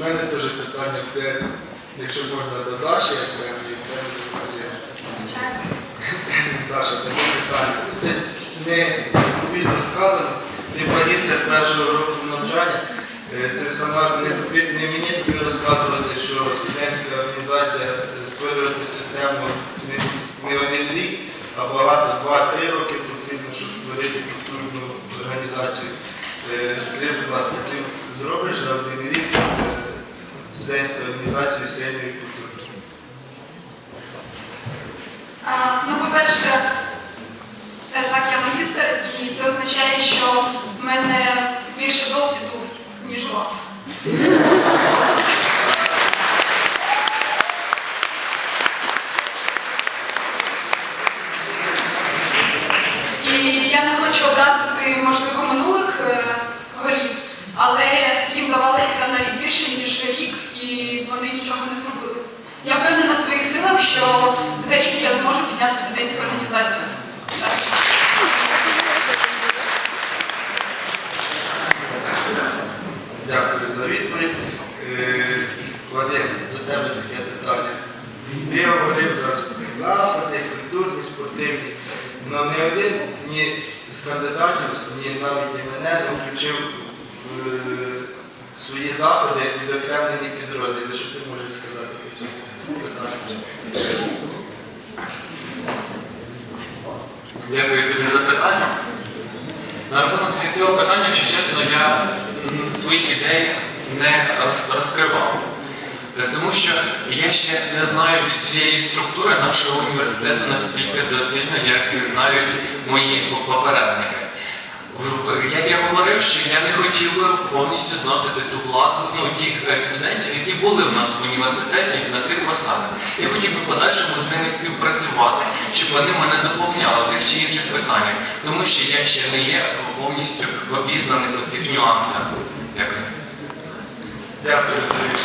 У мене теж питання, те, якщо можна до Даші, як певні, Даша, таке питання. Це не відповідно сказано. Ти магістр першого року навчання. Е, Ти сама не, не мені тобі розказувати, що студентська організація е, створювати систему не, не один рік, а багато, два-три роки потрібно, щоб створити культурну організацію. Е, Скажи, будь ласка, ти зробиш за один рік е, організації організацію культури? Ну, по-перше, е, так, я магістр, і це означає, що в мене більше досвіду, ніж у вас. І я не хочу образити, можливо, минулих е, голів, але їм давалося навіть більше, ніж рік, і вони нічого не зробили. Я впевнена в своїх силах, що за рік я зможу підняти студентську організацію. Дякую за відповідь. Е, Вадим, до тебе таке питання. Ти говорив за заходи, культурні, спортивні, але не один ні з кандидатів, ні навіть і мене не включив свої заходи відокремлені підрозділи. Дякую тобі за питання. На рахунок цього питання, чи чесно, я своїх ідей не розкривав. Е, Тому що я ще не знаю всієї структури нашого університету настільки доцільно, як знають мої попередники. Як я говорив, що я не хотів би повністю зносити ту владу ну, тих е, студентів, які були в нас в університеті на цих посадах. Я хотів би подальшому з ними співпрацювати, щоб вони мене доповняли в тих чи інших питаннях, тому що я ще не є повністю обізнаний у цих нюансах. Дякую. Дякую